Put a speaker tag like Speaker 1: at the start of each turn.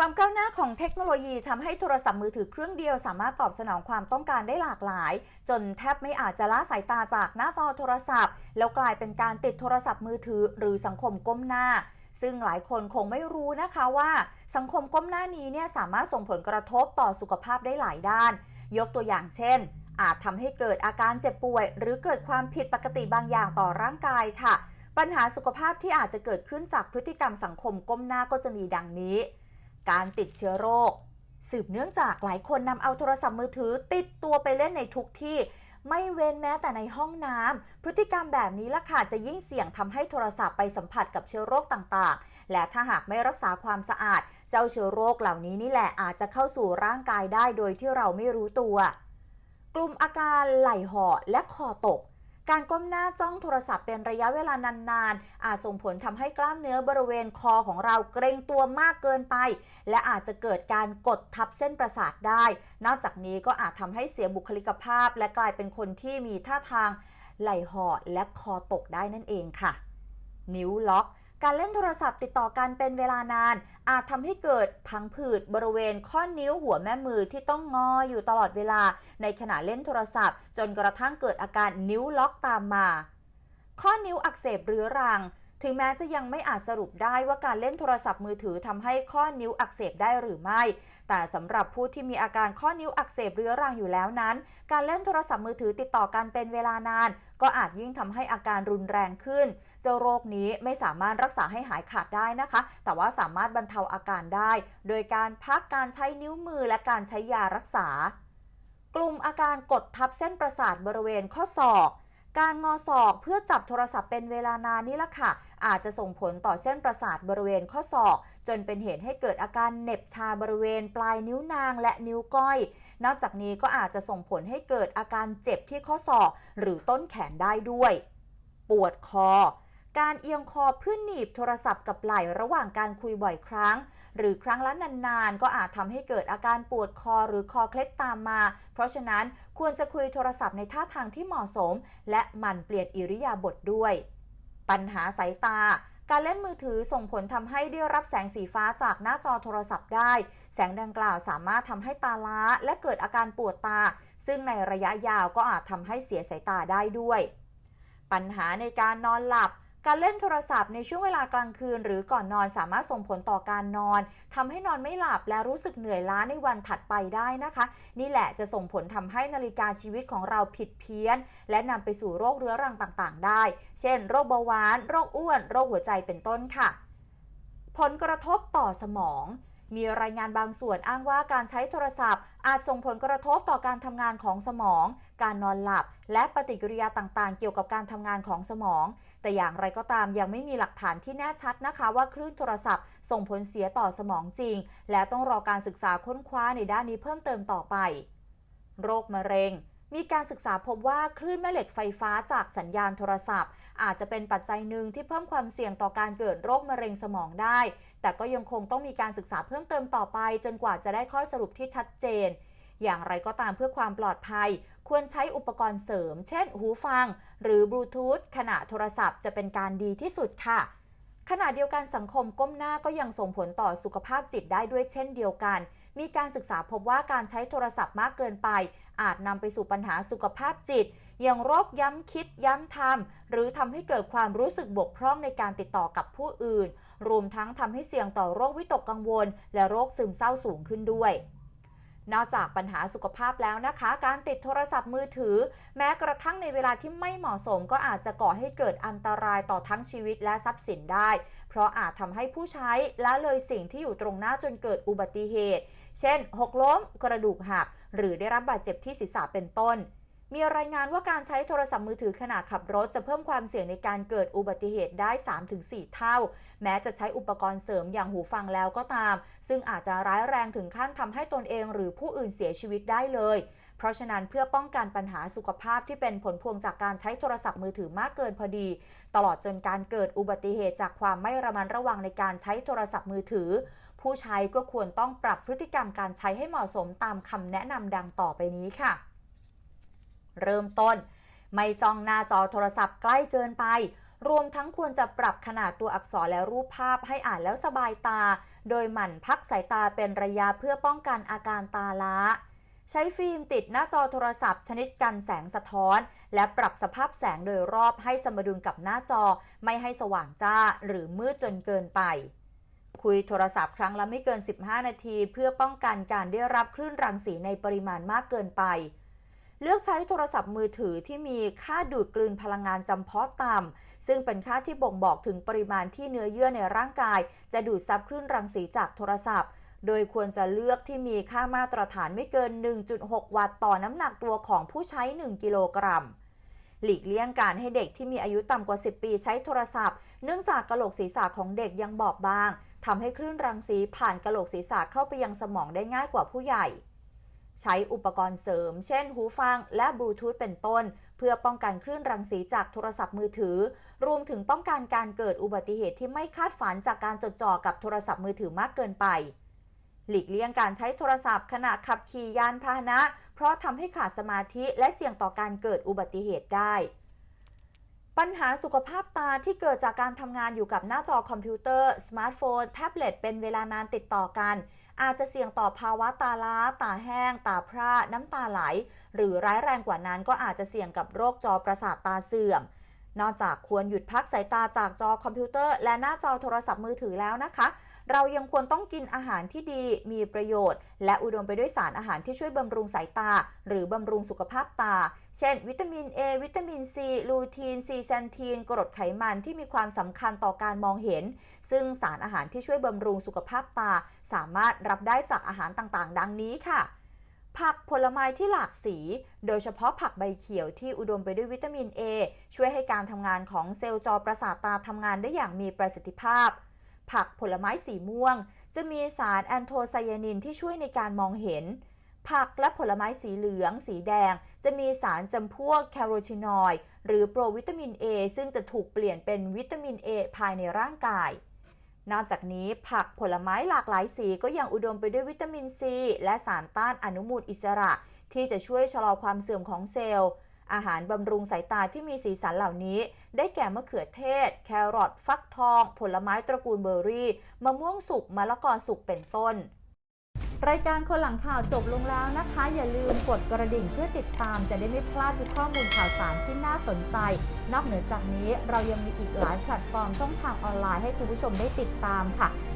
Speaker 1: ความก้าวหน้าของเทคโนโลยีทำให้โทรศัพท์มือถือเครื่องเดียว สามารถตอบสนองความต้องการได้หลากหลาย จนแทบไม่อาจจะละสายตาจากหน้าจอโทรศัพท์ แล้วกลายเป็นการติดโทรศัพท์มือถือ หรือสังคมก้มหน้า ซึ่งหลายคนคงไม่รู้นะคะว่า สังคมก้มหน้านี้เนี่ยสามารถส่งผลกระทบต่อสุขภาพได้หลายด้าน ยกตัวอย่างเช่น อาจทำให้เกิดอาการเจ็บป่วย หรือเกิดความผิดปกติบางอย่างต่อร่างกายค่ะ ปัญหาสุขภาพที่อาจจะเกิดขึ้นจากพฤติกรรมสังคมก้มหน้าก็จะมีดังนี้ การติดเชื้อโรค สืบเนื่องจากหลายคนนำเอาโทรศัพท์มือถือ ติดตัวไปเล่นในทุกที่ ไม่เว้นแม้แต่ในห้องน้ำพฤติกรรมแบบนี้ละค่ะจะยิ่งเสี่ยงทำให้โทรศัพท์ไปสัมผัสกับเชื้อโรคต่างๆ และถ้าหากไม่รักษาความสะอาด เจ้าเชื้อโรคเหล่านี้นี่แหละอาจจะเข้าสู่ร่างกายได้โดยที่เราไม่รู้ตัว กลุ่มอาการไหล่ห่อและคอตก การก้มหน้าจ้องโทรศัพท์เป็นระยะเวลานานๆ อาจส่งผลทำให้กล้ามเนื้อบริเวณคอของเราเกรงตัวมากเกินไป และอาจจะเกิดการกดทับเส้นประสาทได้ นอกจากนี้ก็อาจทำให้เสียบุคลิกภาพ และกลายเป็นคนที่มีท่าทางไหล่ห่อและคอตกได้นั่นเองค่ะ นิ้วล็อก การเล่นโทรศัพท์ติดต่อกันเป็นเวลานาน อาจทำให้เกิดพังผืดบริเวณข้อนิ้วหัวแม่มือที่ต้องงออยู่ตลอดเวลา ในขณะเล่นโทรศัพท์ จนกระทั่งเกิดอาการนิ้วล็อกตามมา ข้อนิ้วอักเสบเรื้อรัง ถึงแม้จะยังไม่อาจสรุปได้ว่าการเล่นโทรศัพท์มือถือทำให้ข้อนิ้วอักเสบได้หรือไม่ แต่สำหรับผู้ที่มีอาการข้อนิ้วอักเสบเรื้อรังอยู่แล้วนั้น การเล่นโทรศัพท์มือถือติดต่อกันเป็นเวลานาน ก็อาจยิ่งทำให้อาการรุนแรงขึ้น เจ้าโรคนี้ไม่สามารถรักษาให้หายขาดได้นะคะ แต่ว่าสามารถบรรเทาอาการได้ โดยการพักการใช้นิ้วมือและการใช้ยารักษา กลุ่มอาการกดทับเส้นประสาทบริเวณข้อศอก การงอศอกเพื่อจับโทรศัพท์เป็นเวลานานนี่ละค่ะ อาจจะส่งผลต่อเส้นประสาทบริเวณข้อศอก จนเป็นเหตุให้เกิดอาการเหน็บชาบริเวณปลายนิ้วนางและนิ้วก้อย นอกจากนี้ก็อาจจะส่งผลให้เกิดอาการเจ็บที่ข้อศอก หรือต้นแขนได้ด้วย ปวดคอ การเอียงคอเพื่อหนีบโทรศัพท์กับไหล่ระหว่างการคุยบ่อยครั้ง หรือครั้งละนานๆ ก็อาจทำให้เกิดอาการปวดคอหรือคอเคล็ดตามมา เพราะฉะนั้นควรจะคุยโทรศัพท์ในท่าทางที่เหมาะสม และหมั่นเปลี่ยนอิริยาบถด้วย ปัญหาสายตาการเล่นมือถือส่งผลทำให้ได้รับแสงสีฟ้าจากหน้าจอโทรศัพท์ได้ แสงดังกล่าวสามารถทำให้ตาล้า และเกิดอาการปวดตา ซึ่งในระยะยาวก็อาจทำให้เสียสายตาได้ด้วย ปัญหาในการนอนหลับ การเล่นโทรศัพท์ในช่วงเวลากลางคืน หรือก่อนนอนสามารถส่งผลต่อการนอนทำให้นอนไม่หลับและรู้สึกเหนื่อยล้าในวันถัดไปได้นะคะ นี่แหละจะส่งผลทำให้นาฬิกาชีวิตของเราผิดเพี้ยน และนำไปสู่โรคเรื้อรังต่างๆ ได้ เช่น โรคเบาหวาน โรคอ้วน โรคหัวใจเป็นต้นค่ะ ผลกระทบต่อสมอง มีรายงานบางส่วนอ้างว่าการใช้โทรศัพท์ อาจส่งผลกระทบต่อการทำงานของสมอง การนอนหลับ และปฏิกิริยาต่างๆ เกี่ยวกับการทำงานของสมอง แต่อย่างไรก็ตามยังไม่มีหลักฐานที่แน่ชัดนะคะ ว่าคลื่นโทรศัพท์ ส่งผลเสียต่อสมองจริง และต้องรอการศึกษาค้นคว้าในด้านนี้เพิ่มเติมต่อไป โรคมะเร็ง มีการศึกษาพบว่าคลื่นแม่เหล็กไฟฟ้าจากสัญญาณโทรศัพท์ อาจจะเป็นปัจจัยหนึ่งที่เพิ่มความเสี่ยงต่อการเกิดโรคมะเร็งสมองได้ แต่ก็ยังคงต้องมีการศึกษาเพิ่มเติมต่อไป จนกว่าจะได้ข้อสรุปที่ชัดเจน อย่างไรก็ตามเพื่อความปลอดภัย ควรใช้อุปกรณ์เสริม เช่น หูฟัง หรือบลูทูธขณะโทรศัพท์จะเป็นการดีที่สุดค่ะ ขณะเดียวกันสังคมก้มหน้าก็ยังส่งผลต่อสุขภาพจิตได้ด้วยเช่นเดียวกัน มีการศึกษาพบว่าการใช้โทรศัพท์มากเกินไป อาจนำไปสู่ปัญหาสุขภาพจิต อย่างโรคย้ำคิดย้ำทำหรือทำให้เกิดความรู้สึกบกพร่องในการติดต่อกับผู้อื่น รวมทั้งทำให้เสี่ยงต่อโรควิตกกังวล และโรคซึมเศร้าสูงขึ้นด้วย นอกจากปัญหาสุขภาพแล้วนะคะ การติดโทรศัพท์มือถือ แม้กระทั่งในเวลาที่ไม่เหมาะสมก็อาจจะก่อให้เกิดอันตรายต่อทั้งชีวิตและทรัพย์สินได้ เพราะอาจทำให้ผู้ใช้ละเลยสิ่งที่อยู่ตรงหน้าจนเกิดอุบัติเหตุ เช่น หกล้ม กระดูกหัก หรือได้รับบาดเจ็บที่ศีรษะเป็นต้น มีรายงานว่าการใช้โทรศัพท์มือถือขณะขับรถจะเพิ่มความเสี่ยงในการเกิดอุบัติเหตุได้ 3-4 เท่า แม้จะใช้อุปกรณ์เสริมอย่างหูฟังแล้วก็ตาม ซึ่งอาจจะร้ายแรงถึงขั้นทำให้ตนเองหรือผู้อื่นเสียชีวิตได้เลย เพราะฉะนั้นเพื่อป้องกันปัญหาสุขภาพที่เป็นผลพวงจากการใช้โทรศัพท์มือถือมากเกินพอดี ตลอดจนการเกิดอุบัติเหตุจากความไม่ระมัดระวังในการใช้โทรศัพท์มือถือ ผู้ใช้ก็ควรต้องปรับพฤติกรรมการใช้ให้เหมาะสมตามคำแนะนำดังต่อไปนี้ค่ะ เริ่มต้น ไม่จ้องหน้าจอโทรศัพท์ใกล้เกินไป รวมทั้งควรจะปรับขนาดตัวอักษรและรูปภาพให้อ่านแล้วสบายตา โดยหมั่นพักสายตาเป็นระยะเพื่อป้องกันอาการตาล้า ใช้ฟิล์มติดหน้าจอโทรศัพท์ ชนิดกันแสงสะท้อน และปรับสภาพแสงโดยรอบให้สมดุลกับหน้าจอ ไม่ให้สว่างจ้าหรือมืดจนเกินไปคุยโทรศัพท์ครั้งละไม่เกิน 15 นาที เพื่อป้องกันการได้รับคลื่นรังสีในปริมาณมากเกินไป เลือกใช้โทรศัพท์มือถือที่มีค่าดูดกลืนพลังงานจำเพาะต่ำซึ่งเป็นค่าที่บ่งบอกถึงปริมาณที่เนื้อเยื่อในร่างกาย จะดูดซับคลื่นรังสีจากโทรศัพท์ โดยควรจะเลือกที่มีค่ามาตรฐานไม่เกิน 1.6 วัตต์ต่อน้ำหนักตัวของผู้ใช้ 1 กิโลกรัมหลีกเลี่ยงการให้เด็กที่มีอายุต่ำกว่า 10 ปีใช้โทรศัพท์ เนื่องจากกระโหลกศีรษะของเด็กยังบอบบางทำให้คลื่นรังสีผ่านกระโหลกศีรษะเข้าไปยังสมองได้ง่ายกว่าผู้ใหญ่ ใช้อุปกรณ์เสริม เช่น หูฟัง และบลูทูธเป็นต้น เพื่อป้องกันคลื่นรังสีจากโทรศัพท์มือถือ รวมถึงป้องกันการเกิดอุบัติเหตุที่ไม่คาดฝันจากการจดจ่อกับโทรศัพท์มือถือมากเกินไป หลีกเลี่ยงการใช้โทรศัพท์ขณะขับขี่ยานพาหนะ เพราะทำให้ขาดสมาธิและเสี่ยงต่อการเกิดอุบัติเหตุได้ปัญหาสุขภาพตาที่เกิดจากการทำงานอยู่กับหน้าจอคอมพิวเตอร์ สมาร์ทโฟน แท็บเล็ตเป็นเวลานานติดต่อกัน อาจจะเสี่ยงต่อภาวะตาล้า ตาแห้ง ตาพร่า น้ำตาไหล หรือร้ายแรงกว่านั้นก็อาจจะเสี่ยงกับโรคจอประสาทตาเสื่อม นอกจากควรหยุดพักสายตาจากจอคอมพิวเตอร์ และหน้าจอโทรศัพท์มือถือแล้วนะคะ เรายังควรต้องกินอาหารที่ดีมีประโยชน์ และอุดมไปด้วยสารอาหารที่ช่วยบำรุงสายตา หรือบำรุงสุขภาพตา เช่น วิตามิน A วิตามิน C ลูทีนซีแซนทีนกรดไขมันที่มีความสำคัญต่อการมองเห็น ซึ่งสารอาหารที่ช่วยบำรุงสุขภาพตา สามารถรับได้จากอาหารต่างๆ ดังนี้ค่ะผักผลไม้ที่หลากสี โดยเฉพาะผักใบเขียวที่อุดมไปด้วยวิตามิน A ช่วยให้การทำงานของเซลล์จอประสาทตาทำงานได้อย่างมีประสิทธิภาพ ผักผลไม้สีม่วง จะมีสารแอนโทไซยานินที่ช่วยในการมองเห็น ผักและผลไม้สีเหลือง สีแดง จะมีสารจำพวกแคโรทีนอยด์หรือโปรวิตามิน A ซึ่งจะถูกเปลี่ยนเป็นวิตามิน A ภายในร่างกาย นอกจากนี้ผักผลไม้หลากหลายสีก็ยังอุดมไปด้วยวิตามินซีและสารต้านอนุมูลอิสระ ที่จะช่วยชะลอความเสื่อมของเซลล์ อาหารบำรุงสายตาที่มีสีสันเหล่านี้ ได้แก่มะเขือเทศ แครอทฟักทอง ผลไม้ตระกูลเบอร์รี่ มะม่วงสุกมะละกอสุกเป็นต้น รายการคนหลังข่าวจบลงแล้วนะคะ อย่าลืมกดกระดิ่งเพื่อติดตามจะได้ไม่พลาดทุกข้อมูลข่าวสารที่น่าสนใจ นอกเหนือจากนี้เรายังมีอีกหลายแพลตฟอร์มช่องทางออนไลน์ให้คุณผู้ชมได้ติดตามค่ะ